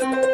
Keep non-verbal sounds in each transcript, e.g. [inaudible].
you [laughs]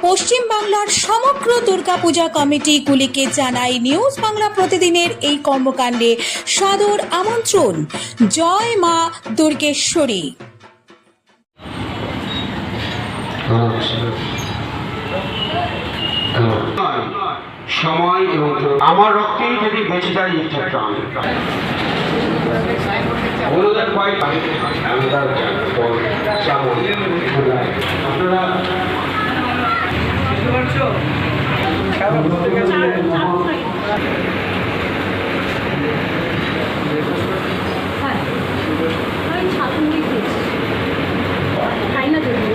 পশ্চিম বাংলার সমগ্র দুর্গাপূজা কমিটিগুলিকে জানাই নিউজ বাংলা প্রতিদিনের এই কর্মকাণ্ডে সাদর আমন্ত্রণ। জয় মা দুর্গেশ্বরী। সময় আমার রক্তেই যদি বেঁচে যায় ইচ্ছা। আপনারা আমি ছাতুন দিয়ে খেয়েছি খাই না যদি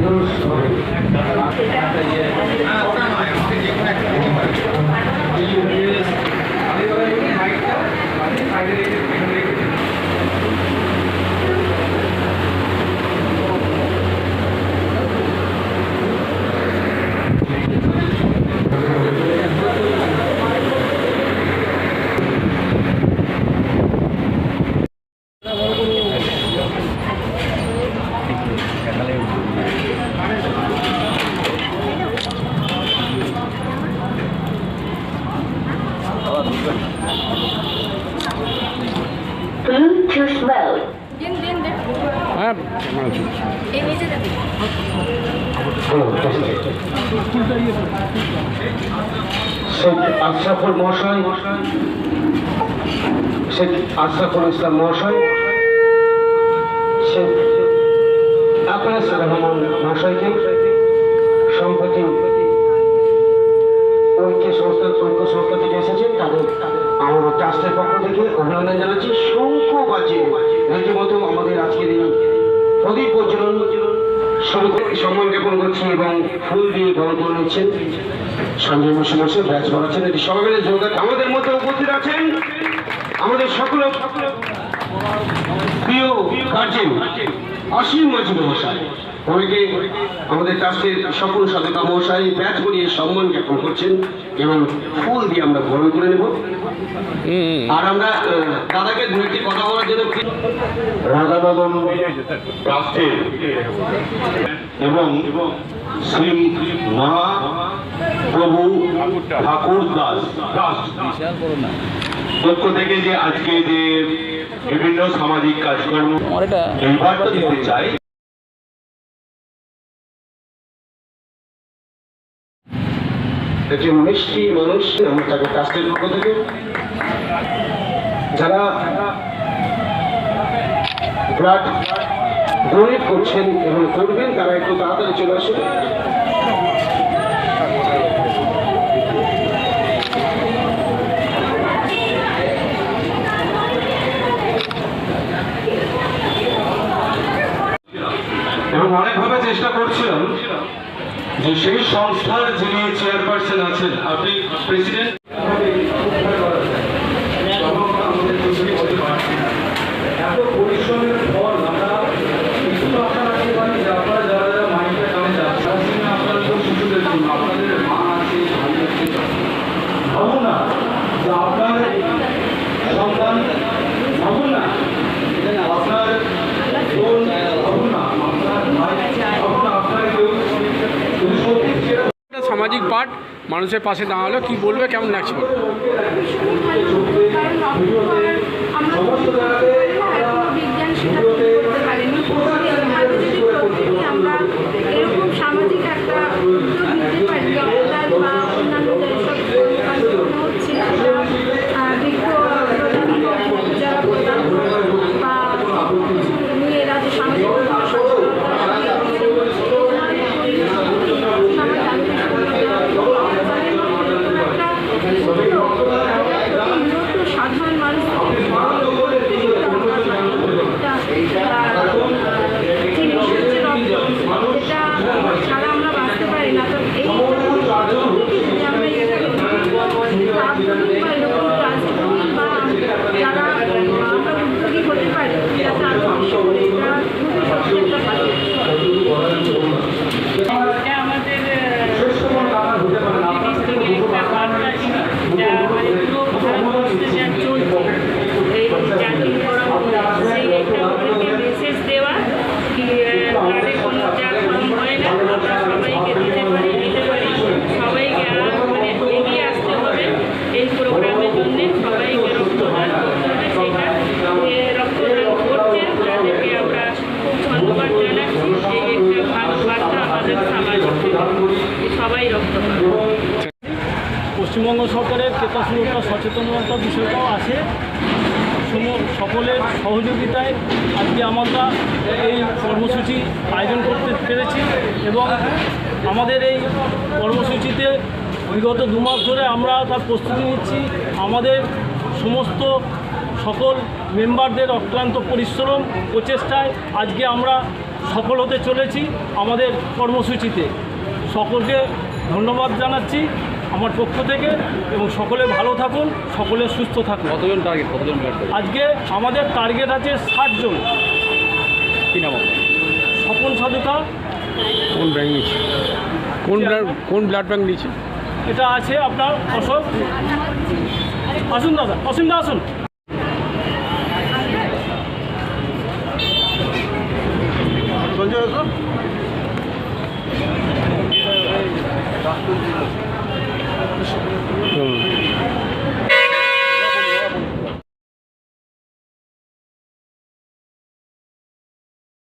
না আশরাফুল মহাশয় শেখ আশরাফুল ইসলাম মহাশয় শেখ আকাশ রহমান মহাশয়কে সম্প্রতি ঐক্য সংস্থা ঐক্য সংস্থা থেকে এসেছেন তাদের আমাদের ট্রাস্টের পক্ষ থেকে অভিনন্দন জানাচ্ছি। শঙ্খ বাজে রীতিমতো আমাদের আজকের এই প্রদীপ প্রজ্বলন শুরু সম্মান জ্ঞাপন করছি এবং ফুল দিয়ে গ্রহণ করে নিচ্ছেন। সঞ্জয় বসে ব্যাচ বাড়াচ্ছেন এটি সবাই মিলে আমাদের মধ্যে উপস্থিত আছেন আমাদের সকল প্রিয় গার্জেন অসীম মাঝি মহাশয় ওনাকে আমাদের ট্রাস্টের সকল সদস্য মহাশয় ব্যাচ করিয়ে সম্মান জ্ঞাপন করছেন এবং ফুল দিয়ে আমরা গ্রহণ করে নেব। আর আমরা দাদাকে দু একটি কথা বলার জন্য রাধাবাদন ট্রাস্টের এবং শ্রী মা প্রভু ঠাকুর দাস। পক্ষ থেকে যে আজকে যে বিভিন্ন সামাজিক কাজকর্ম এই বার্তা দিতে চাই একজন মিষ্টি মানুষ আমার তাকে ট্রাস্টের পক্ষ থেকে যারা ব্লাড ডোনেট করছেন এবং করবেন, তারা একটু তাড়াতাড়ি চলে আসুন। এবং অনেকভাবে চেষ্টা করছিলাম। যে সেই সংস্থার যিনি চেয়ারপারসন আছেন আপনি প্রেসিডেন্ট এত পরিশ্রমের মানুষের পাশে দাঁড়াল কি বলবে কেমন লাগছে বলো? ভীষণই ভালো কারণ রক্ত করার আমরা এখনও বিজ্ঞান সেটা তৈরি করতে পারিনি প্রতিদিন হয়তো যদি প্রতিদিন আমরা এরকম সামাজিক একটা উদ্যোগ নিতে পারি রক্তদান বা অন্যান্য যেসব কর্মকাণ্ডগুলো হচ্ছে সেটা আহ, বৃক্ষ প্রদান করে, যারা প্রদান করে বা মেয়েরা যে সামাজিক সচেতনতা সাধারণ মানুষ এটা ছাড়া আমরা বাঁচতে পারি না তো এই যে আমরা এটা বা যারা আমরা উদ্যোগী হতে পারি যাতে আরও বেশি করে এটা খুবই সত্যি একটা কাজ। এটা আমাদের জিনিস থেকে একটা বার্তা জিনিস যা মানে পুরো ভারতবর্ষে যা চলছে এই জাতীয়করণ সেই একটা ওদেরকে মেসেজ দেওয়া কি ব্লাডে কোনো যা কম হয় না আমরা সবাইকে দিতে পারি দিতে পারি সবাইকে আর মানে এগিয়ে আসতে হবে এই প্রোগ্রামের জন্যে সবাইকে রক্তদান করতে হবে সেটা এ, রক্তদান করছে যাদেরকে আমরা খুব ধন্যবাদ জানাচ্ছি এই একটা ভালো বার্তা আমাদের সমাজের থেকে সবাই রক্ত পাবে পশ্চিমবঙ্গ ক্রেতা সুরক্ষা সচেতনতা বিষয়টাও আছে। সকলের সহযোগিতায় আজকে আমরা এই কর্মসূচি আয়োজন করতে পেরেছি এবং আমাদের এই কর্মসূচিতে বিগত দু মাস ধরে আমরা তার প্রস্তুতি নিচ্ছি। আমাদের সমস্ত সকল মেম্বারদের অক্লান্ত পরিশ্রম প্রচেষ্টায় আজকে আমরা সফল হতে চলেছি আমাদের কর্মসূচিতে। সকলকে ধন্যবাদ জানাচ্ছি। আমার পক্ষ থেকে এবং সকলে ভালো থাকুন সকলে সুস্থ থাকুন। কতজন টার্গেট কতজন আজকে আমাদের টার্গেট আছে ষাটজন কী নাম স্বপন সাধুকা। কোন ব্যাংক নিচ্ছে কোন আচ্ছা। কোন ব্লাড ব্যাংক নিচ্ছে এটা আছে আপনার অশোক। আসুন দাদা অসীম দা আসুন। সঞ্জয় 嗯。